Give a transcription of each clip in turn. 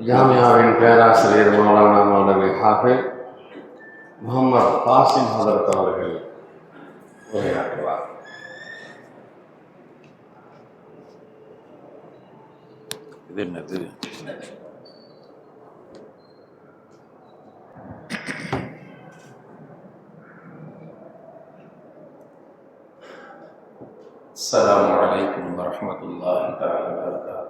ஜாமியாவின் பேராசிரியர் மௌலானா மௌலவி ஹாஃபில் முகமது காசிம் ஹதரத் அவர்கள் உரையாற்றுவார் இது என்னது السلام عليكم ورحمة الله تعالى وبركاته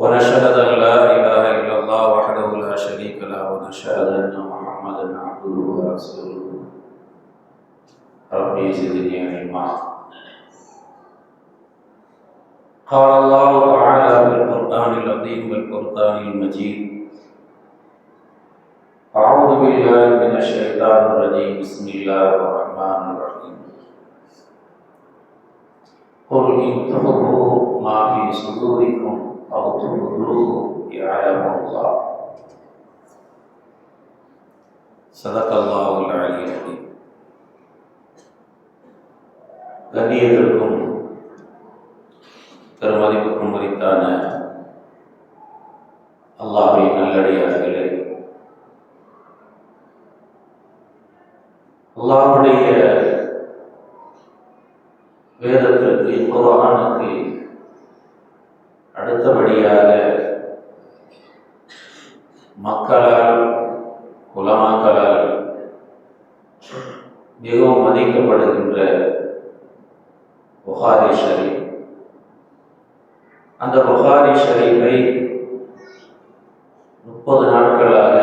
ونشهد أن لا إله إلا الله وحده لا شريك له ونشهد أن محمدا عبده ورسوله. ربي زدني علما. قال الله تعالى في القرآن العظيم والقرآن المجيد أعوذ بالله من الشيطان الرجيم. بسم الله الرحمن الرحيم. قل إن تخفوا ما في صدوركم أو تبدوه يعلم الله صدق الله العلي العظيم கண்ணியத்திற்கும் பெருமதிப்புக்கும் மதித்தான அல்லாஹின் நல்லடியார்களே அல்லாஹுடைய வேதத்திற்கு குரானுக்கு அடுத்தபடியாக மக்களால் குலமாக்களால் மிகவும் மதிக்கப்படுகின்ற புகாரி ஷரீப். அந்த புகாரி ஷரீஃபை முப்பது நாட்களாக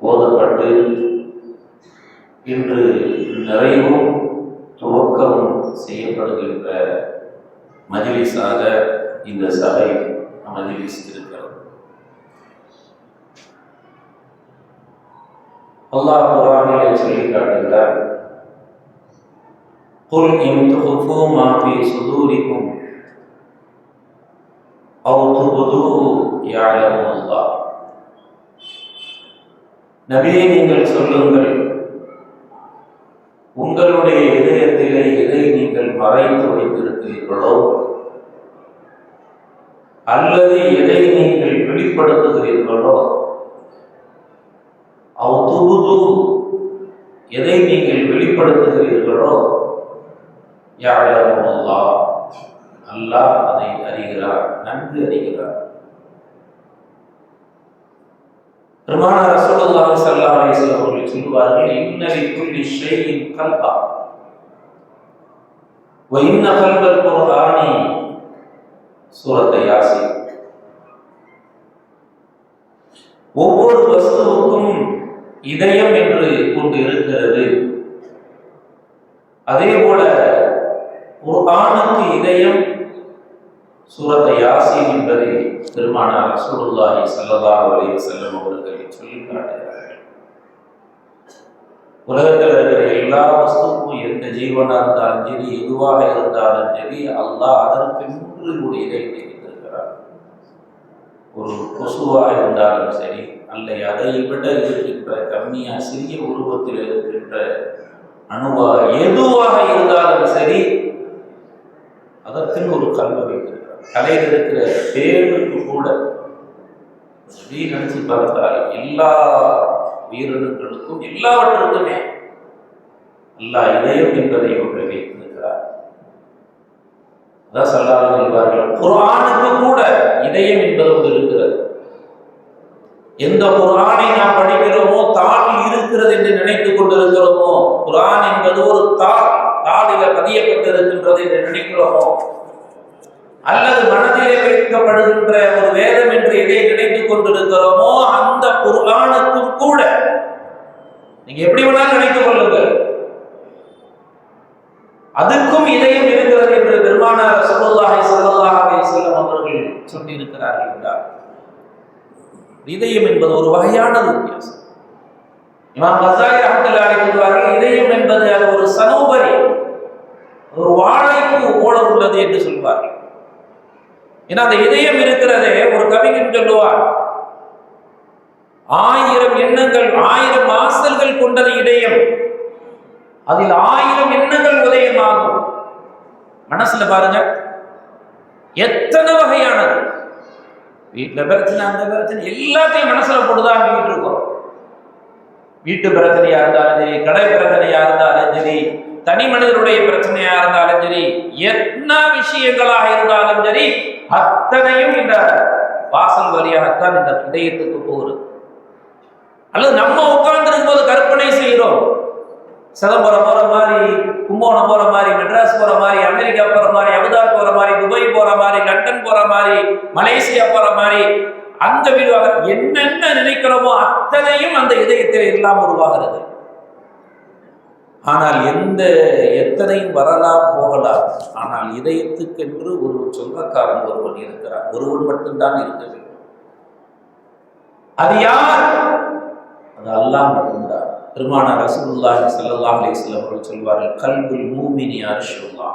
ஓதப்பட்டு இன்று நிறைவும் துவக்கமும் செய்யப்படுகின்ற மஜிலிஸாக இந்த சபை மஜிலிஸ் இருக்கிறது அல்லாஹ் குரானிலே சொல்லி காட்டுகிறார் قل إن تخفوا ما في صدوركم أو تبدوه يعلم الله நபியை நீங்கள் சொல்லுங்கள் உங்களுடைய இதயத்திலே எதை நீங்கள் மறைத்து வைத்திருக்கிறீர்களோ அல்லது எதை நீங்கள் வெளிப்படுத்துகிறீர்களோ அவ் எதை நீங்கள் வெளிப்படுத்துகிறீர்களோ யாழம் அல்லாஹ். அல்லாஹ் அதை அறிகிறார் நன்கு அறிகிறார். பெருமான ரசூலுல்லாஹி ஸல்லல்லாஹு அலைஹி வஸல்லம் அவர்கள் சொல்வார்கள் இன்ன லிக்குல்லி ஷைஇன் கல்பா. வ இன்ன கல்பல் குர்ஆனி சூரத்தை யாசி. ஒவ்வொரு வஸ்துவுக்கும் இதயம் என்று கொண்டு இருக்கிறது. அதே போல குர்ஆனுக்கு இதயம் சூரத்தை யாசி என்பதை பெருமானார் ரசூலுல்லாஹி ஸல்லல்லாஹு அலைஹி வஸல்லம் அவர்கள் சொல்லி காட்டுகிறார்கள். உலகத்தில் இருக்கிற எல்லா வஸ்துக்கும் எந்த ஜீவனா இருந்தாலும் சரி எதுவாக இருந்தாலும் சரி அல்லாஹ் அதற்கு ஒரு வைத்திருக்கிறார் ஒரு கொசுவாக இருந்தாலும் சரி அல்ல அதை விட இருக்கின்ற கம்மியா சிறிய உருவத்தில் இருக்கின்ற அணுவாக எதுவாக இருந்தாலும் சரி அதற்குன்னு ஒரு கல்வி வைத்திருக்கிறார். கலையில் இருக்கிற பேருக்கு கூட நினைச்சு பார்த்தால் எல்லா உயிரினங்களுக்கும் எல்லாவற்றுக்குமே எல்லா இதயம் என்பதை ஒன்று அதான் சொல்லாத சொல்வார்கள் குரானுக்கு கூட இதயம் என்பது ஒன்று இருக்கிறது. எந்த குரானை நாம் படிக்கிறோமோ தாளில் இருக்கிறது என்று நினைத்துக் கொண்டிருக்கிறோமோ குரான் என்பது ஒரு தாள் தாளில பதியப்பட்டிருக்கின்றது என்று நினைக்கிறோமோ அல்லது மனதிலே வைக்கப்படுகின்ற ஒரு வேதம் என்று எதை நினைத்துக் கொண்டிருக்கிறோமோ அந்த குரானுக்கும் கூட. நீங்க எப்படி வேணாலும் நினைத்துக் கொள்ளுங்கள். அதுக்கும் இதயம் ரசூலுல்லாஹி ஸல்லல்லாஹு என்றார் இதயம் என்பது ஒரு வகையான வித்தியாசம். இமாம் இதயம் என்பது அது ஒரு சனோபரி ஒரு வாழைக்கு போல உள்ளது என்று சொல்வார்கள். ஏன்னா அந்த இதயம் இருக்கிறதே ஒரு கவிஞன் சொல்லுவார் ஆயிரம் எண்ணங்கள் ஆயிரம் ஆசல்கள் கொண்டது இதயம். அதில் ஆயிரம் எண்ணங்கள் உதயமாகும். மனசுல பாருங்க. எத்தனை வகையானது? வீட்டில் பிரச்சனை அந்த பிரச்சனை எல்லாத்தையும் மனசுல போட்டுதான் வீட்டு இருக்கோம். வீட்டு பிரச்சனையா இருந்தாலும் சரி கடை பிரச்சனையா இருந்தாலும் சரி தனி மனிதனுடைய பிரச்சனையா இருந்தாலும் சரி என்ன விஷயங்களாக இருந்தாலும் சரி அத்தனையும் இந்த வாசல் வழியாகத்தான் இந்த இதயத்துக்கு போகுது. அல்லது நம்ம உட்கார்ந்து போது கற்பனை செய்கிறோம். சிதம்பரம் போற மாதிரி கும்போணம் போற மாதிரி மெட்ராஸ் போற மாதிரி அமெரிக்கா போற மாதிரி அபுதாபி போற மாதிரி துபாய் போற மாதிரி லண்டன் போற மாதிரி மலேசியா போற மாதிரி அந்த வீடு என்னென்ன நினைக்கிறோமோ அத்தனையும் அந்த இதயத்தில் எல்லாம் உருவாகிறது. ஆனால் எந்த எத்தனையும் வரலாம் போகலாம். ஆனால் இதயத்துக்கென்று ஒரு சொந்தக்காரன் ஒருவன் இருக்கிறான். ஒருவன் மட்டும்தான் இருக்க வேண்டும். அது யார்? அது அல்லாஹ் மட்டும்தான். பெருமான ரசூலுல்லாஹி செல்லல்லா அலைஹி வஸல்லம் அவர்கள் சொல்வார்கள் கல்புல் மூமினி அரிசுல்லா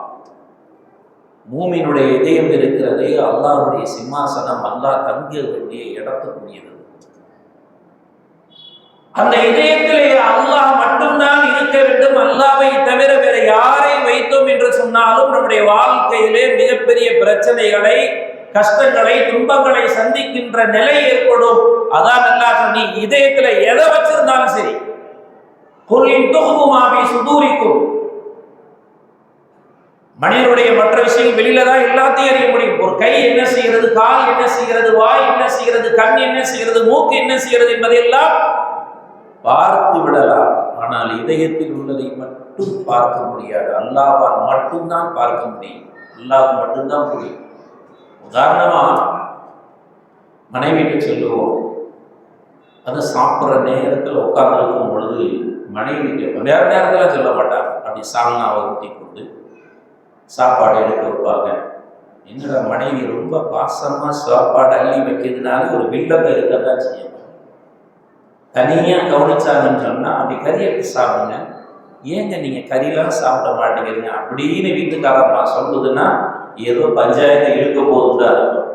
மூமினுடைய இதயம் இருக்கிறதே அல்லாஹுடைய சிம்மாசனம் அல்லாஹ் தங்கிய வேண்டிய இடத்துக்குரியது அந்த இதயத்திலே அல்லாஹ் மட்டும்தான் இருக்க வேண்டும் அல்லாவை தவிர வேற யாரை வைத்தோம் என்று சொன்னாலும் நம்முடைய வாழ்க்கையிலே மிகப்பெரிய பிரச்சனைகளை கஷ்டங்களை துன்பங்களை சந்திக்கின்ற நிலை ஏற்படும். அதான் அல்லாஹ் நீ இதயத்துல எதை வச்சிருந்தாலும் சரி மனிதனுடைய மற்ற விஷயங்கள் வெளியில தான் எல்லாத்தையும் அறிய முடியும். ஒரு கை என்ன செய்கிறது கால் என்ன செய்கிறது வாய் என்ன செய்கிறது கண் என்ன செய்கிறது மூக்கு என்ன செய்கிறது என்பதையெல்லாம் பார்த்து விடலாம். ஆனால் இதயத்தில் உள்ளதை மட்டும் பார்க்க முடியாது. அல்லாவால் மட்டும்தான் பார்க்க முடியும். அல்லாஹ் மட்டும்தான் புரியும். உதாரணமா மனைவிக்கு சொல்லுவோம் அது சாப்பிட்ற நேரத்தில் உட்கார்ந்துருக்கும் பொழுது மனைவி கேட்போம் வேற நேரத்தில் சொல்ல மாட்டாங்க அப்படி சால்னாவை ஊட்டி கொண்டு சாப்பாடு எடுத்து வைப்பாங்க. என்னோட மனைவி ரொம்ப பாசமாக சாப்பாடு அள்ளி வைக்கிறதுனால ஒரு வில்லங்க இருக்கதான் செய்யும். தனியாக கவனிச்சாங்கன்னு சொன்னால் அப்படி கறி எடுத்து சாப்பிடுங்க. ஏங்க நீங்கள் கறியெல்லாம் சாப்பிட மாட்டேங்கிறீங்க? அப்படின்னு வீட்டுக்காரம்மா சொல்லுதுன்னா ஏதோ பஞ்சாயத்து இழுக்க போகுதுன்னு இருக்கும்.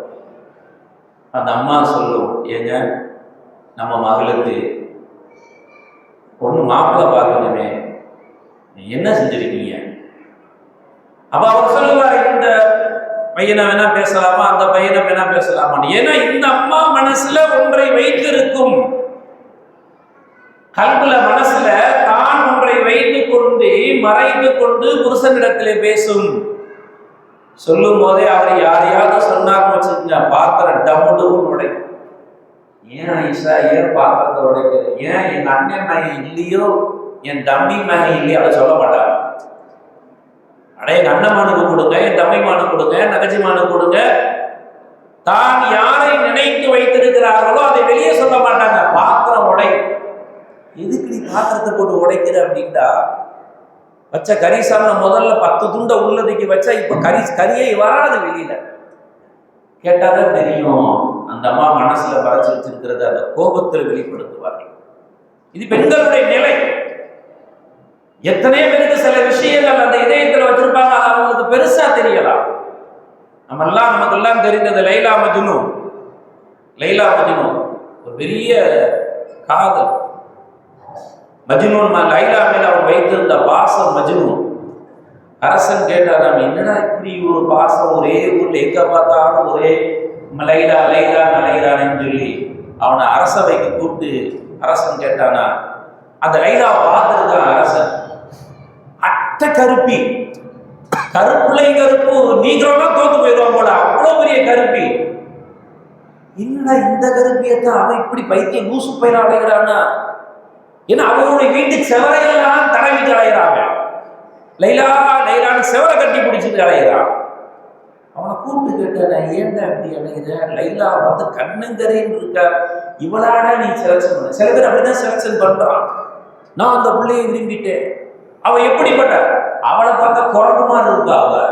அந்த அம்மா சொல்லும் ஏங்க நம்ம மகளுக்கு பொண்ணு மாப்பிள்ளை பார்க்கணுமே. என்ன செஞ்சிருக்கீங்க? அப்ப அவர் சொல்லுவார் இந்த பையனை வேணா பேசலாமா? அந்த பையனை வேணா பேசலாமா? ஏன்னா இந்த அம்மா மனசுல ஒன்றை வைத்திருக்கும். கல்புல மனசுல தான் ஒன்றை வைத்து கொண்டு மறைத்து கொண்டு புருஷனிடத்திலே பேசும். சொல்லும் போதே அவர் யாரையாவது சொன்னார்னு வச்சுக்கோங்க பாத்திரம் டம்முடுன்னு உடைக்கும் ஏன் ஐஷா ஏன் பாத்திரத்தை உடைக்கிற ஏன் என் அண்ணன் மகன் இல்லையோ? என் தம்பி மகன் இல்லையோ? அதை சொல்ல மாட்டாங்க. அட என் அண்ணமானுக்கு கொடுங்க என் தம்பிமானுக்கு கொடுங்க நகச்சிமானுக்கு கொடுங்க. தான் யாரை நினைத்து வைத்திருக்கிறார்களோ அதை வெளியே சொல்ல மாட்டாங்க. பாத்திரம் உடை. எதுக்கு நீ பாத்திரத்தை போட்டு உடைக்கிற அப்படின்ட்டா வச்ச கறி சாப்பிட முதல்ல பத்து துண்டை உள்ளதுக்கு வச்சா இப்ப கறி கறியே வராது வெளியில. கேட்டாதான் தெரியும். அந்த அம்மா மனசுல மறைச்சு வச்சிருக்கிறத அந்த கோபத்தில் வெளிப்படுத்துவார்கள். இது பெண்களுடைய நிலை. எத்தனை பேருக்கு சில விஷயங்கள் அந்த இதயத்தில் வச்சிருப்பாங்க அது அவங்களுக்கு பெருசா தெரியலாம். நம்ம எல்லாம் நமக்கெல்லாம் தெரிந்தது லைலா மஜ்னு. லைலா மஜ்னு ஒரு பெரிய காதல். மஜ்னூன் லைலா மேல அவன் வைத்திருந்த பாசம் மஜ்னு. அரசன் கேட்டாராம் என்னடா இப்படி ஒரு பாசம்? ஒரே ஊர்ல எங்க பார்த்தாலும் ஒரே லைலா லைலா லைலான்னு சொல்லி அவனை அரசவைக்கு கூப்பிட்டு அரசன் கேட்டானா அந்த லைலா பார்த்துருக்கான் அரசன். அட்ட கருப்பி. கருப்புளை கருப்பு நீங்களும் தோத்து போயிடுவான் போல அவ்வளோ பெரிய கருப்பி. என்னடா இந்த கருப்பியத்தான் அவன் இப்படி பைத்தியம் லூசு பயிர அடைகிறான்னா? ஏன்னா அவனுடைய வீட்டு செவரையெல்லாம் தடவிட்டு அலையிறாங்க. லைலா லைலான்னு செவரை கட்டி பிடிச்சிட்டு அலையிறான். அவனை கூப்பிட்டு கேட்டேன் ஏன்டா இப்படி அலைகிற லைலா வந்து கண்ணங்கரைன்னு இருக்கா. இவளாடா நீ செலக்ஷன் பண்ண. சில பேர் அப்படிதான் செலக்ஷன் பண்றான். நான் அந்த பிள்ளையை விரும்பிட்டேன். அவ எப்படிப்பட்ட? அவளை பார்த்தா குரங்கு மாதிரி இருக்கா அவ.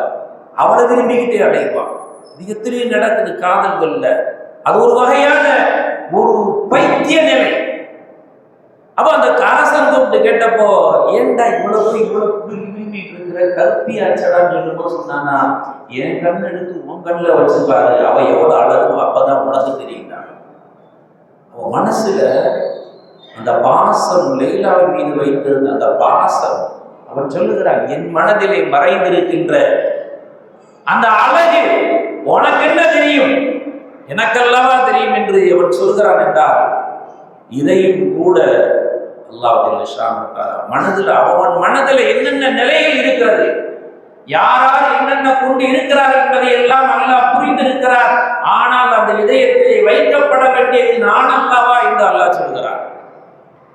அவளை விரும்பிக்கிட்டே அடைவான் இது எத்தனையும் நடக்குது காதல்கள்ல. அது ஒரு வகையான ஒரு பைத்திய நிலை அப்ப அந்த காச கூப்பிட்டு கேட்டப்போ ஏன்டா இவ்வளவு இவ்வளவு இருக்கிற? கருப்பி அச்சடான்னு சொல்லும்போது சொன்னானா என் கண் எடுத்து உன் கண்ணில் வச்சு பாரு அவ எவ்வளவு அழகும் அப்பதான் உனக்கு தெரியுறான் அவன் மனசுல அந்த பாசம் லைலாவின் மீது வைத்திருந்த அந்த பாசம் அவன் சொல்லுகிறான் என் மனதிலே மறைந்திருக்கின்ற அந்த அழகு உனக்கு என்ன தெரியும்? எனக்கல்லவா தெரியும்? என்று அவன் சொல்கிறான் என்றால் இதையும் கூட அல்லாஹ் மனதில் அவன் மனதில் என்னென்ன நிலையில் இருக்கிறது? யாரால் என்னென்ன கொண்டு இருக்கிறார் என்பதை எல்லாம் அல்லாஹ் புரிந்திருக்கிறார். ஆனால் அந்த இதயத்திலே வைக்கப்பட வேண்டியது நான் அல்லவா என்று அல்லாஹ் சொல்கிறார்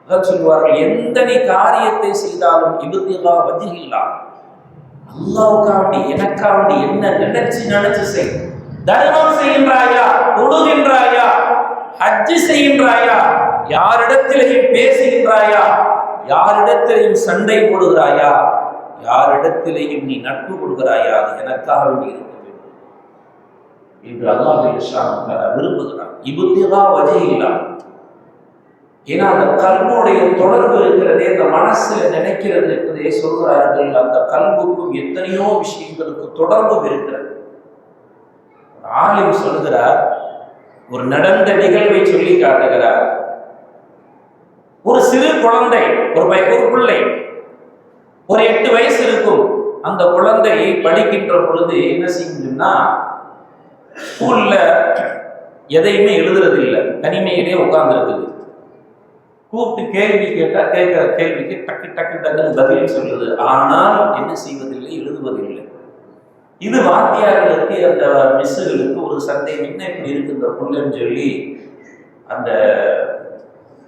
அதான் சொல்வார்கள் எந்த நீ காரியத்தை செய்தாலும் இபுத்தில்லா வஜில்லா அல்லாவுக்காண்டி எனக்காண்டி என்ன நினைச்சு நினைச்சு செய். தர்மம் செய்கின்றாயா? தொழுகின்றாயா? ஹஜ்ஜு செய்கின்றாயா? யாரிடத்திலையும் பேசுகின்றாயா? யாரிடத்திலையும் சண்டை போடுகிறாயா? யாரிடத்திலையும் நீ நட்பு கொடுக்கிறாயா அது எனக்காக வேண்டி இருக்க வேண்டும். என்று அல்லாஹ் விரும்புகிறான். இபுத்திலா வஜையில்லா ஏன்னா அந்த கல்வனுடைய தொடர்பு இருக்கிறதே அந்த மனசுல நினைக்கிறது இருக்கிறதே சொல்கிறார்கள் அந்த கல்வுக்கும் எத்தனையோ விஷயங்களுக்கு தொடர்பும் இருக்கிறது. ஆலிம் சொல்கிறார் ஒரு நடந்த நிகழ்வை சொல்லி காட்டுகிறார். ஒரு சிறு குழந்தை ஒரு பை ஒரு பிள்ளை ஒரு எட்டு வயசு இருக்கும். அந்த குழந்தை படிக்கின்ற பொழுது என்ன செய்யும்னா ஸ்கூல்ல எதையுமே எழுதுறது இல்லை தனிமையிலே உட்கார்ந்து இருக்குது கூப்பிட்டு கேள்வி கேட்டால் கேட்கிற கேள்விக்கு டக்கு டக்கு டக்குன்னு பதில் சொல்லுது. ஆனால் என்ன செய்வதில்லை எழுதுவதில்லை. இது வாத்தியார்களுக்கு அந்த மிஸ்ஸுகளுக்கு ஒரு சந்தேகம். என்ன இப்படி இருக்கு இந்த புள்ளன்னு சொல்லி அந்த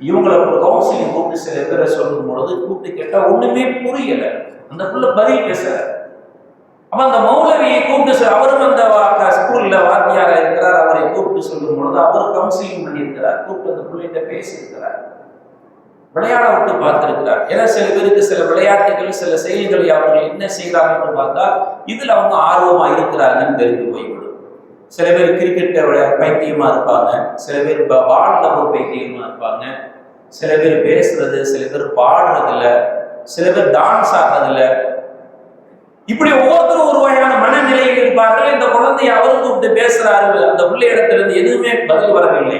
இவங்களை ஒரு கவுன்சிலிங் கூப்பிட்டு சில பேரை சொல்லும் பொழுது கூப்பிட்டு கேட்டால் ஒன்றுமே புரியல. அந்த புள்ள பதில் பேசல. அப்போ அந்த மௌலவியை கூப்பிட்டு சொல் அவரும் அந்த ஸ்கூலில் வாத்தியாக இருக்கிறார். அவரை கூப்பிட்டு சொல்லும் பொழுது அவர் கவுன்சிலிங் பண்ணியிருக்கிறார். கூப்பிட்டு அந்த பிள்ளைகிட்ட பேசியிருக்கிறார். விளையாட விட்டு பார்த்திருக்கிறார். ஏன்னா சில பேருக்கு சில விளையாட்டுகள் சில செயல்களை அவர்கள் என்ன செய்கிறாங்கன்னு பார்த்தா இதில் அவங்க ஆர்வமாக இருக்கிறாங்கன்னு தெரிந்து போய்விடும். சில பேர் கிரிக்கெட்டை விளையா பைத்தியமாக இருப்பாங்க. சில பேர் பாலில் ஒரு பைத்தியமாக இருப்பாங்க. சில பேர் பேசுறது சில பேர் பாடுறதுல சில பேர் டான்ஸ் ஆடுறதுல இப்படி ஒவ்வொருத்தரும் ஒரு வகையான மனநிலையில் இருப்பார்கள். இந்த குழந்தைய அவரும் கூப்பிட்டு பேசுறாரு அந்த பிள்ளை இடத்துல இருந்து எதுவுமே பதில் வரவில்லை.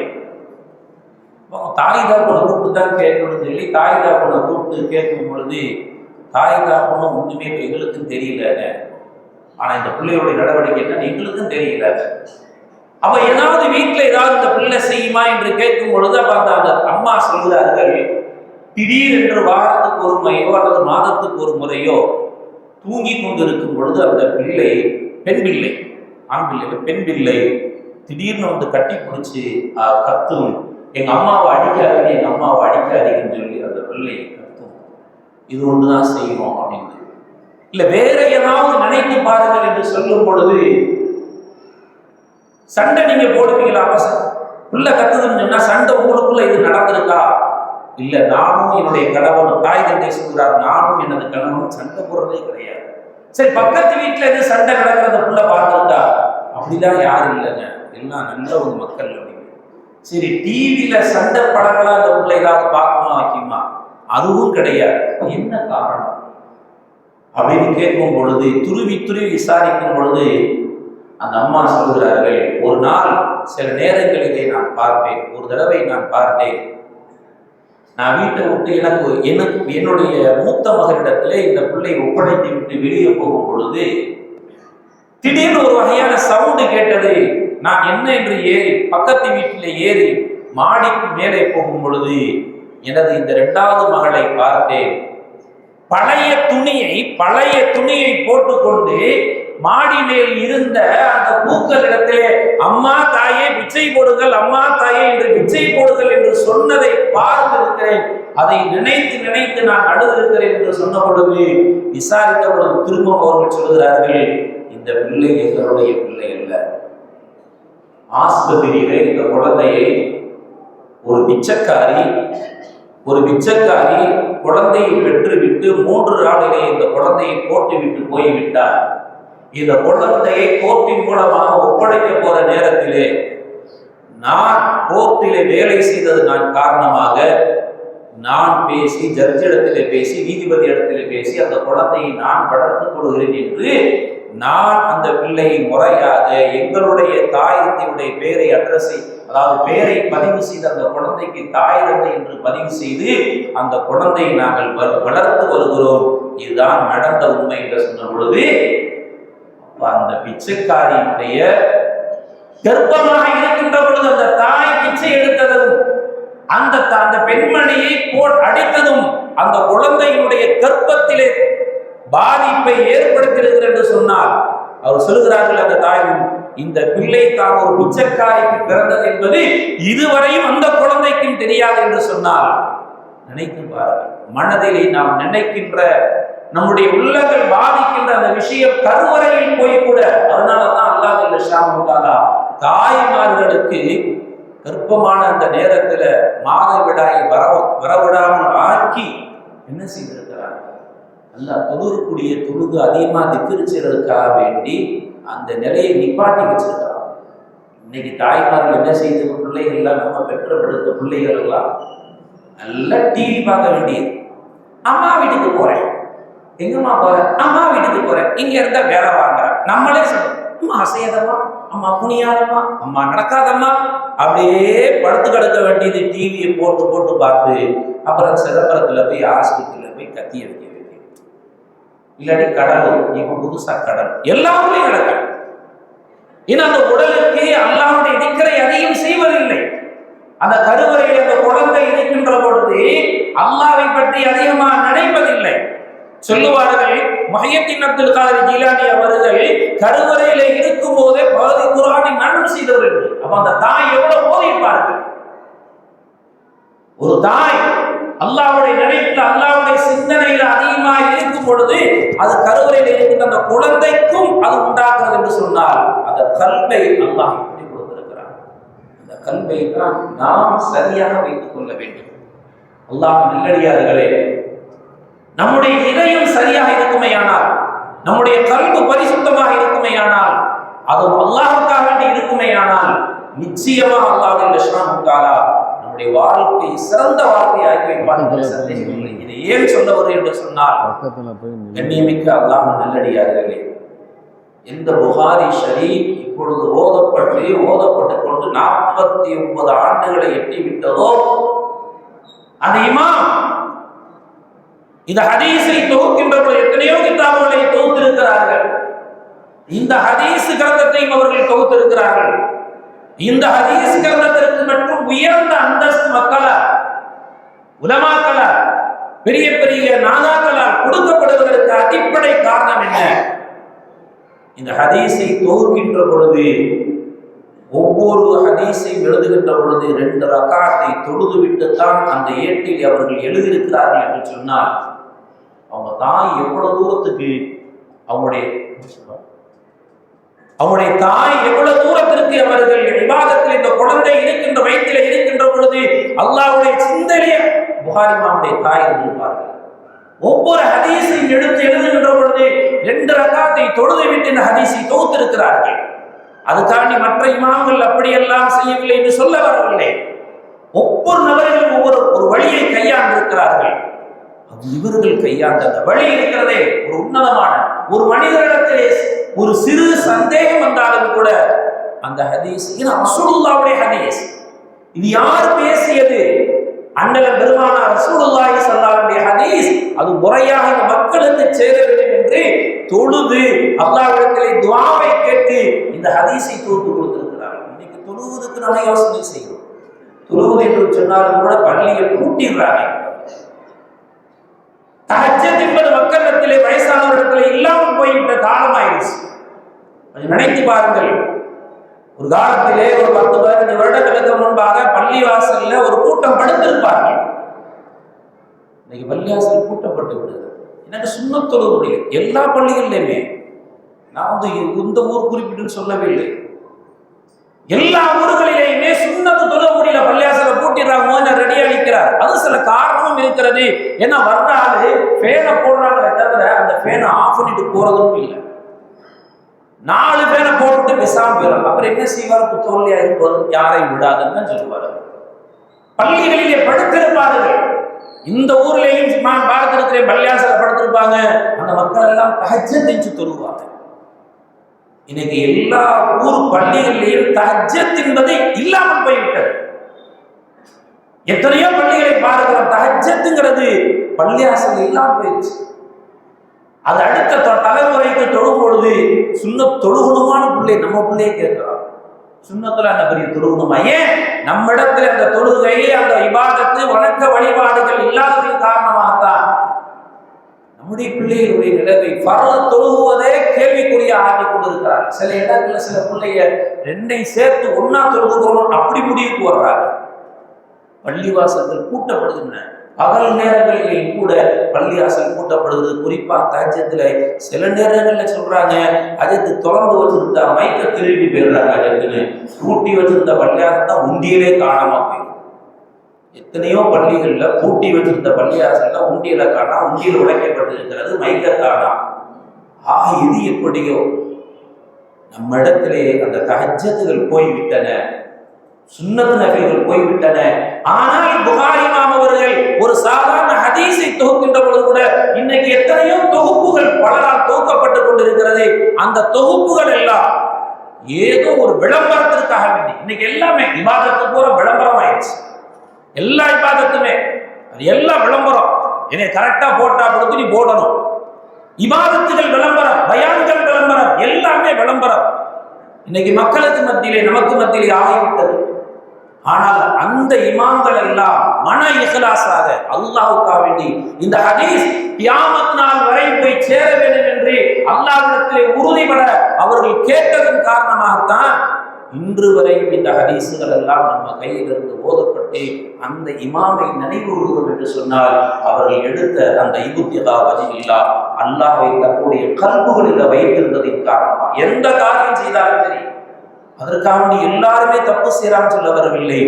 தாய் தாப்பனை கூப்பிட்டு தான் கேட்கணும்னு சொல்லி தாய் தாப்பனை கூப்பிட்டு கேட்கும் பொழுது தாய் தாப்பனும் ஒன்றுமே இப்போ எங்களுக்கும் தெரியலங்க. ஆனால் இந்த பிள்ளையோடைய நடவடிக்கை என்ன? எங்களுக்கும் தெரியல. அப்ப ஏதாவது வீட்டில் ஏதாவது இந்த பிள்ளை செய்யுமா என்று கேட்கும் பொழுது அப்ப அந்த அந்த அம்மா சொல்கிறார்கள் திடீரென்று வாரத்துக்கு ஒரு முறையோ அல்லது மாதத்துக்கு ஒரு முறையோ தூங்கி கொண்டிருக்கும் பொழுது அந்த பிள்ளை பெண் பிள்ளை ஆண் பிள்ளை பெண் பிள்ளை திடீர்னு வந்து கட்டி பிடிச்சி கத்தும். எங்க அம்மாவை அடிக்காதீங்க எங்க அம்மாவை அடிக்காதீங்கன்னு சொல்லி அந்த பிள்ளை கத்தும். இது ஒன்றுதான் செய்வோம் அப்படின்னு இல்லை வேற ஏதாவது நினைத்து பாருங்கள் என்று சொல்லும் பொழுது சண்டை நீங்க போடுவீங்களா புள்ள கத்துதுன்னு சொன்னா சண்டை உங்களுக்குள்ள இது நடந்திருக்கா? இல்ல நானும் என்னுடைய கணவனும் தாய் தந்தை சொல்கிறார் நானும் எனது கணவனும் சண்டை போடுறதே கிடையாது. சரி பக்கத்து வீட்டுல எது சண்டை நடக்கிறத உள்ள பார்த்துருக்கா? அப்படிலாம் யாரும் இல்லைங்க. எல்லாம் நல்ல ஒரு மக்கள் அப்படின்னு சரி டிவியில சண்டை படங்களா அந்த உள்ள ஏதாவது பார்க்கணுமா வைக்குமா? அதுவும் கிடையாது. என்ன காரணம்? அப்படின்னு கேட்கும் பொழுது துருவி துருவி விசாரிக்கும் பொழுது அந்த அம்மா சொல்கிறார்கள் ஒரு நாள் சில நேரங்களிலே நான் பார்ப்பேன் ஒரு தடவை நான் பார்த்தேன். நான் வீட்டை விட்டு எனக்கு எனக்கு என்னுடைய மூத்த மகனிடத்திலே இந்த பிள்ளை ஒப்படைத்து விட்டு வெளியே போகும் பொழுது திடீர்னு ஒரு வகையான சவுண்டு கேட்டது. நான் என்ன என்று ஏறி பக்கத்து வீட்டில் ஏறி மாடிக்கு மேலே போகும் பொழுது எனது இந்த இரண்டாவது மகளை பார்த்தேன். பழைய துணியை பழைய துணியை போட்டுக்கொண்டு மாடி மேல் இருந்த அந்த பூக்கள் இடத்திலே அம்மா தாயே பிச்சை போடுங்கள் அம்மா தாயே என்று பிச்சை போடுங்கள் என்று சொன்னதை பார்த்திருக்கிறேன். அதை நினைத்து நினைத்து நான் அழுதிருக்கிறேன் என்று சொன்ன பொழுது விசாரித்த பொழுது திரும்ப அவர்கள் சொல்கிறார்கள் இந்த பிள்ளை எங்களுடைய பிள்ளை அல்ல. ஆஸ்பத்திரியில இந்த குழந்தையை ஒரு பிச்சைக்காரி ஒரு பிச்சைக்காரி குழந்தையை பெற்றுவிட்டு மூன்று நாளிலே இந்த குழந்தையை போட்டு விட்டு போய்விட்டார். இந்த குழந்தையை கோர்ட்டின் மூலமாக ஒப்படைக்க போற நேரத்திலே நான் கோர்ட்டிலே வேலை செய்தது நான் காரணமாக நான் பேசி ஜட்ஜிடத்திலே பேசி நீதிபதி இடத்திலே பேசி அந்த குழந்தையை நான் வளர்த்துக் கொள்கிறேன் என்று நான் அந்த பிள்ளையை முறையாக எங்களுடைய தாய் தந்தையுடைய பெயரை அட்ரஸை அதாவது பெயரை பதிவு செய்து அந்த குழந்தைக்கு தாய் தந்தை என்று பதிவு செய்து அந்த குழந்தையை நாங்கள் வ- வளர்த்து வருகிறோம். இதுதான் நடந்த உண்மை என்று சொன்ன பொழுது அந்த பிச்சைக்காரியினுடைய கர்ப்பமாக இருக்கின்ற பொழுது அந்த தாய் பிச்சை எடுத்ததும் அந்த அந்த பெண்மணியை போல் அடித்ததும் அந்த குழந்தையினுடைய கர்ப்பத்திலே பாதிப்பை ஏற்படுத்துகிறது என்று சொன்னால் அவர் சொல்லுகிறார்கள் அந்த தாய் இந்த பிள்ளை தான் ஒரு பிச்சைக்காரிக்கு பிறந்தது என்பது இதுவரையும் அந்த குழந்தைக்கும் தெரியாது என்று சொன்னால் நினைத்து பாருங்கள். மனதிலே நாம் நினைக்கின்ற நம்முடைய உள்ளங்கள் பாதிக்கின்ற அந்த விஷயம் கருவறையில் போய் கூட அதனால தான் அல்லாஹ் இல்ல ஷாமுக்காலா தாய்மார்களுக்கு கர்ப்பமான அந்த நேரத்துல மாதவிடாயை வர வரவிடாமல் ஆக்கி என்ன செய்திருக்கிறார்கள்? நல்லா தொழுகக்கூடிய தொழுகு அதிகமாக திக்கிரிச்சலுக்காக வேண்டி அந்த நிலையை நிப்பாட்டி வச்சிருக்கிறான் இன்னைக்கு தாய்மார்கள் என்ன செய்து பிள்ளைகள்லாம் நம்ம பெற்றப்படுத்த பிள்ளைகள் எல்லாம் நல்லா டிவி பார்க்க வேண்டியது. அம்மா வீட்டுக்கு போறேன். எங்கம்மா போறேன் அம்மா வீட்டுக்கு போறேன். இங்க இருந்தா வேலை வாங்குறேன் நம்மளே சொல்லுவோம் அம்மா அசையாதம்மா. அம்மா குனியாதம்மா அம்மா நடக்காதம்மா. அப்படியே படுத்து கிடக்க வேண்டியது டிவியை போட்டு போட்டு பார்த்து அப்புறம் சிதம்பரத்துல போய் ஆஸ்பத்திரியில போய் கத்தி எடுத்து இல்லாட்டி கடல் இப்ப புதுசா கடல் எல்லாமே நடக்கும். ஏன்னா அந்த உடலுக்கு அல்லாவுடைய நிக்கரை அதிகம் செய்வதில்லை. அந்த கருவறையில் அந்த குழந்தை இருக்கின்ற பொழுது அல்லாவை பற்றி அதிகமாக நினைப்பதில்லை. சொல்லுவார்கள் மஹியத்தின் அப்துல் காதர் ஜீலானி அவர்கள் கருவறையில இருக்கும் போதே பகுதி குரானை மரணம் செய்தவர்கள். அப்ப அந்த தாய் எவ்வளவு போதிப்பார்கள் ஒரு தாய் அல்லாவுடைய நினைப்பில் அல்லாவுடைய சிந்தனையில் அதிகமாக இருக்கும் பொழுது அது கருவறையில் இருக்கின்ற அந்த குழந்தைக்கும் அது உண்டாகிறது என்று சொன்னால் அந்த கல்வை அல்லாஹ் எப்படி கொடுத்திருக்கிறார் அந்த கல்வை தான் நாம் சரியாக வைத்துக் கொள்ள வேண்டும். அல்லாஹ் நல்லடியார்களே நம்முடைய இதயம் சரியாக இருக்குமேயானால் நம்முடைய கல்வி பரிசுத்தமாக இருக்குமேயானால் அது அல்லாஹுக்காக வேண்டி இருக்குமேயானால் நிச்சயமா அல்லாஹ் லட்சணம் தாலா நம்முடைய வாழ்க்கை சிறந்த வாழ்க்கை ஆக்கி வைப்பார்கள் சந்தேகமில்லை இதை ஏன் சொல்ல வருகிறேன் என்று சொன்னால். கண்ணியமிக்க அல்லாஹ் நல்லடியார்களே எந்த புகாரி ஷரீப் இப்பொழுது ஓதப்பட்டு ஓதப்பட்டுக் கொண்டு நாற்பத்தி ஒன்பது ஆண்டுகளை எட்டி விட்டதோ அந்த இமாம் இந்த ஹதீஸை தொகுக்கின்ற பொழுது எத்தனையோ கிதாபுகளை தொகுத்திருக்கிறார்கள் இந்த ஹதீஸ் கிரந்தத்தையும் அவர்கள் தொகுத்திருக்கிறார்கள் இந்த ஹதீஸ் கிரந்தத்திற்கு மட்டும் உயர்ந்த அந்தஸ்து மக்களால் உலமாக்களால் பெரிய பெரிய நாதாக்களால் கொடுக்கப்படுவதற்கு அடிப்படை காரணம் என்ன? இந்த ஹதீஸை தொகுக்கின்ற பொழுது ஒவ்வொரு ஹதீஸை எழுதுகின்ற பொழுது ரெண்டு ரக்காத்தை தொழுதுவிட்டுத்தான் அந்த ஏட்டில் அவர்கள் எழுதியிருக்கிறார்கள் என்று சொன்னால் அவங்க தாய் எவ்வளவு தூரத்துக்கு அவங்களுடைய அவனுடைய தாய் எவ்வளவு தூரத்திற்கு அவர்கள் விவாதத்தில் இந்த குழந்தை இருக்கின்ற வயிற்றில இருக்கின்ற பொழுது அல்லாவுடைய சிந்தனைய புகாரி மாவுடைய தாய் இருந்திருப்பார்கள் ஒவ்வொரு ஹதீஸையும் எடுத்து எழுதுகின்ற பொழுது ரெண்டு ரகாத்தை தொழுது விட்டு இந்த ஹதீஸை தொகுத்திருக்கிறார்கள். அதுக்காண்டி மற்ற இமாம்கள் அப்படியெல்லாம் செய்யவில்லை என்று சொல்ல வரவில்லை. ஒவ்வொரு நபர்களும் ஒவ்வொரு ஒரு வழியை கையாண்டிருக்கிறார்கள். அது இவர்கள் கையாண்ட அந்த வழி இருக்கிறதே ஒரு உன்னதமான ஒரு மனிதரிடத்திலே ஒரு சிறு சந்தேகம் வந்தாலும் கூட அந்த ஹதீஸ் இது ரசூலுல்லாவுடைய ஹதீஸ். இது யார் பேசியது? அண்ணல பெருமானார் ரசூலுல்லாஹி சல்லாவுடைய ஹதீஸ். அது முறையாக இந்த மக்களுக்கு சேர வேண்டும் என்று தொழுது அல்லாவிடத்திலே துவாவை கேட்டு இந்த ஹதீஸை தொகுத்து கொடுத்திருக்கிறார் இன்னைக்கு தொழுவதற்கு நம்ம யோசனை செய்கிறோம். தொழுவது என்று சொன்னாலும் கூட பள்ளியை கூட்டிடுறாங்க தஹஜத் என்பது மக்களிடத்திலே வயசானவரிடத்திலே இல்லாமல் போய்விட்ட காலம் ஆயிடுச்சு அதை நினைத்து பாருங்கள். ஒரு காலத்திலே ஒரு பத்து பதினஞ்சு வருடங்களுக்கு முன்பாக பள்ளி வாசல்ல ஒரு கூட்டம் படுத்திருப்பார்கள். இன்னைக்கு பள்ளிவாசல் கூட்டப்பட்டு விடுது. எனக்கு சுண்ணத்தொழுவுடைய எல்லா பள்ளிகள்லையுமே நான் வந்து இந்த ஊர் குறிப்பிட்டு சொல்லவில்லை எல்லா ஊர்களிலேயுமே சுண்ணத்து தொழுக முடியல பள்ளியாசல கூட்டிடுறாங்க மோன ரெடி அளிக்கிறார் அது சில காரணமும் இருக்கிறது. ஏன்னா வர்றாரு ஃபேனை போடுறாங்களே தவிர அந்த ஃபேனை ஆஃப் பண்ணிட்டு போறதும் இல்லை. நாலு பேரை போட்டு விட்டு போயிடும் அப்புறம் என்ன செய்வார்? புத்தவல்லியா இருப்பது யாரை விடாதுன்னு தான் சொல்லுவார். பள்ளிகளிலே படுத்திருப்பார்கள். இந்த ஊர்லேயும் நான் பார்த்திருக்கிறேன் பள்ளியாசல படுத்திருப்பாங்க. அந்த மக்கள் எல்லாம் தஹஜ்ஜ தெரிஞ்சு தொழுவாங்க. இன்னைக்கு எல்லா ஊர் பள்ளிகளிலேயும் தஹஜத் என்பதை இல்லாமல் போய்விட்டது. எத்தனையோ பள்ளிகளை பார்க்கிறோம் பள்ளி பள்ளியாசல் இல்லாமல் போயிடுச்சு. அது அடுத்த த- தலைமுறைக்கு தொழும் பொழுது சுண்ண தொழுகணுமான பிள்ளை நம்ம பிள்ளையே கேட்கிறோம் சுண்ணத்துல அந்த பெரிய தொழுகணுமா? ஏன்? நம்ம இடத்துல அந்த தொழுகை அந்த விவாதத்து வணக்க வழிபாடுகள் இல்லாததன் காரணமாகத்தான். நம்முடைய பிள்ளைகளுடைய நிலைமை பரவ தொழுகுவதே கேள்விக்குரிய ஆக்கி கொண்டிருக்கிறார். சில இடங்கள்ல சில பிள்ளைய ரெண்டையும் சேர்த்து ஒன்னா தொழுகுகிறோம் அப்படி முடிவுக்கு வர்றாங்க பள்ளிவாசல்கள் கூட்டப்படுகின்றன பகல் நேரங்களில் கூட பள்ளிவாசல் கூட்டப்படுகிறது குறிப்பா தாஜ்யத்துல சில நேரங்களில் சொல்றாங்க அஜத்து திறந்து வச்சிருந்தா மைக்க திருப்பி போயிடுறாங்க அஜத்துன்னு. பூட்டி வச்சிருந்த பள்ளியாசல் தான் உண்டியலே காணாம போயிடும். எத்தனையோ பள்ளிகளில் பூட்டி வச்சிருந்த பள்ளியாசல்ல உண்டியலை காணா உண்டியல் உடைக்கப்பட்டிருக்கிறது மைக்க காணா. ஆக இது எப்படியோ? நம்ம இடத்திலே அந்த தகஜத்துகள் போய்விட்டன. சுண்ணத்து நகைகள் போய்விட்டன. ஆனால் புகாரி இமாம் அவர்கள் ஒரு சாதாரண ஹதீஸை தொகுக்கின்ற பொழுது கூட இன்னைக்கு எத்தனையோ தொகுப்புகள் பலரால் தொகுக்கப்பட்டு கொண்டிருக்கிறது. அந்த தொகுப்புகள் எல்லாம் ஏதோ ஒரு விளம்பரத்திற்காக வேண்டி இன்னைக்கு எல்லாமே விவாதத்து பூரா விளம்பரம் ஆயிடுச்சு. எல்லா விவாதத்துமே அது எல்லாம் விளம்பரம். என்னை கரெக்டா போட்டா கொடுத்து நீ போடணும். இபாதத்துகள் விளம்பரம் பயான்கள் விளம்பரம் எல்லாமே விளம்பரம். இன்னைக்கு மக்களுக்கு மத்தியிலே நமக்கு மத்தியிலே ஆகிவிட்டது. ஆனால் அந்த இமாம்கள் எல்லாம் மன இஹ்லாஸாக அல்லாவுக்கா வேண்டி இந்த ஹதீஸ் கியாமத் நாள் வரை போய் சேர வேண்டும் என்று அல்லாவிடத்திலே உறுதிபட அவர்கள் கேட்டதன் காரணமாகத்தான் இன்று வரையும் இந்த ஹரிசுகள் எல்லாம் நம்ம கையிலிருந்து ஓதப்பட்டு அந்த இமாமை நினைவுறுகிறோம் என்று சொன்னால் அவர்கள் எடுத்த அந்த இபுத்தியதா வஜில்லா அல்லாஹை தன்னுடைய கல்புகளில் வைத்திருந்ததின் காரணமா? எந்த காரியம் செய்தாலும் சரி. அதற்காக வேண்டி எல்லாருமே தப்பு செய்யறான்னு சொல்ல வரவில்லை.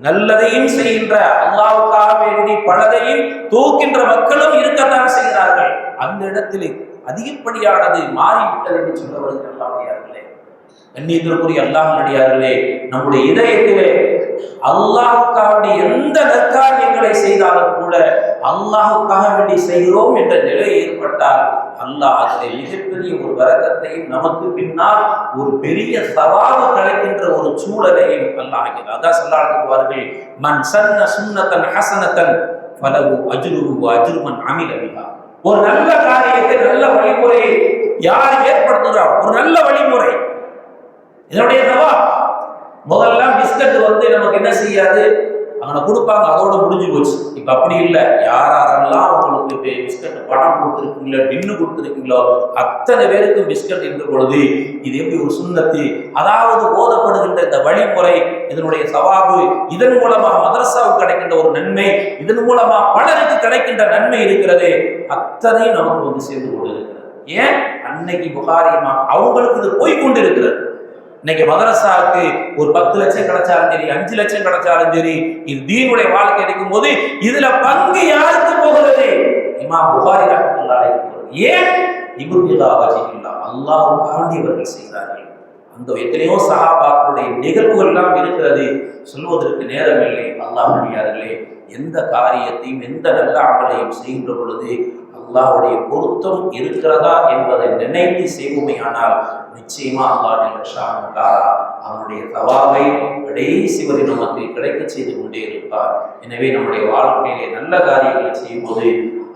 நல்லதையும் செய்கின்ற அல்லாவுக்காக வேண்டி பலதையும் தூக்கின்ற மக்களும் இருக்கத்தான் செய்கிறார்கள். அந்த இடத்திலே அதிகப்படியானது மாறிவிட்டது என்று சொல்ல வருகிறார் கண்ணியத்திற்குரிய அல்லாஹ் நடிகார்களே நம்முடைய இதயத்திலே அல்லாஹுக்காக எந்த நற்காரியங்களை செய்தாலும் கூட அல்லாஹுக்காக வேண்டி செய்கிறோம் என்ற நிலை ஏற்பட்டால் அல்லாஹ் அதிலே மிகப்பெரிய ஒரு வரக்கத்தையும் நமக்கு பின்னால் ஒரு பெரிய சவாபு கிடைக்கின்ற ஒரு சூழலையும் அல்லாஹ் அதான் சொல்லாடுவார்கள் மன் சன்ன சுன்னத்தன் ஹசனத்தன் பலவு அஜுரு அஜுருமன் அமில பிஹா. ஒரு நல்ல காரியத்தை நல்ல வழிமுறையை யார் ஏற்படுத்துகிறார் ஒரு நல்ல வழிமுறை. இதனுடைய தவா முதல்ல பிஸ்கட் வந்து நமக்கு என்ன செய்யாது? அவனை கொடுப்பாங்க அதோட முடிஞ்சு போச்சு. இப்ப அப்படி இல்லை. யார் யாரெல்லாம் அவங்களுக்கு பிஸ்கட் பணம் கொடுத்துருக்கீங்களோ டின்னு கொடுத்துருக்கீங்களோ அத்தனை பேருக்கும் பிஸ்கட் என்ற பொழுது இது எப்படி ஒரு சுண்ணத்து? அதாவது போதப்படுகின்ற இந்த வழிமுறை இதனுடைய சவாபு இதன் மூலமாக மதரசாவுக்கு கிடைக்கின்ற ஒரு நன்மை இதன் மூலமா பலருக்கு கிடைக்கின்ற நன்மை இருக்கிறது. அத்தனையும் நமக்கு வந்து சேர்ந்து கொண்டு இருக்கிறது ஏன்? அன்னைக்கு புகாரியமா அவங்களுக்கு இது போய் கொண்டு இருக்கிறது இன்னைக்கு மதரசாவுக்கு ஒரு பத்து லட்சம் கிடைச்சாலும் சரி அஞ்சு லட்சம் கிடைச்சாலும் சரி இது தீனுடைய வாழ்க்கை கிடைக்கும் போது இதுல பங்கு யாருக்கு போகிறது? இமா புகாரி ரஹ்மத்துல்லாஹி ஏன்? இபுத்திலா வஜில்லா அல்லாஹ்வுக்காண்டி இவர்கள் செய்தார்கள். அந்த எத்தனையோ சகாபாக்களுடைய நிகழ்வுகள் எல்லாம் இருக்கிறது. சொல்வதற்கு நேரம் இல்லை. அல்லாஹ் அடியார்களே எந்த காரியத்தையும் எந்த நல்ல அமலையும் செய்கின்ற பொழுது அல்லாவுடைய பொருத்தம் இருக்கிறதா என்பதை நினைத்து செய்வோமையானால் நிச்சயமா அல்லாஹ் அவனுடைய தவாவை கடைசி வரை நமக்கு கிடைக்க செய்து கொண்டே இருப்பார். எனவே நம்முடைய வாழ்க்கையிலே நல்ல காரியங்களை செய்யும்போது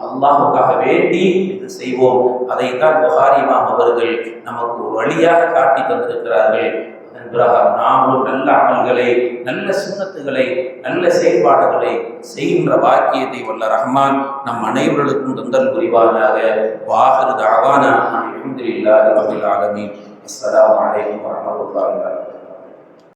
அல்லாஹுக்காக வேண்டி என்று செய்வோம். அதைத்தான் புகாரிமாம் அவர்கள் நமக்கு ஒரு வழியாக காட்டி தந்திருக்கிறார்கள். நன்றாக நாமும் நல்ல அமல்களை நல்ல சுண்ணத்துகளை நல்ல செயல்பாடுகளை செய்கின்ற பாக்கியத்தை வல்ல ரஹ்மான் நம் அனைவர்களுக்கும் தந்தல் புரிவானாக. வாகரு தாவானா அலமதுல்லாஹி ரபில் ஆலமீன். அஸ்ஸலாமு அலைக்கும்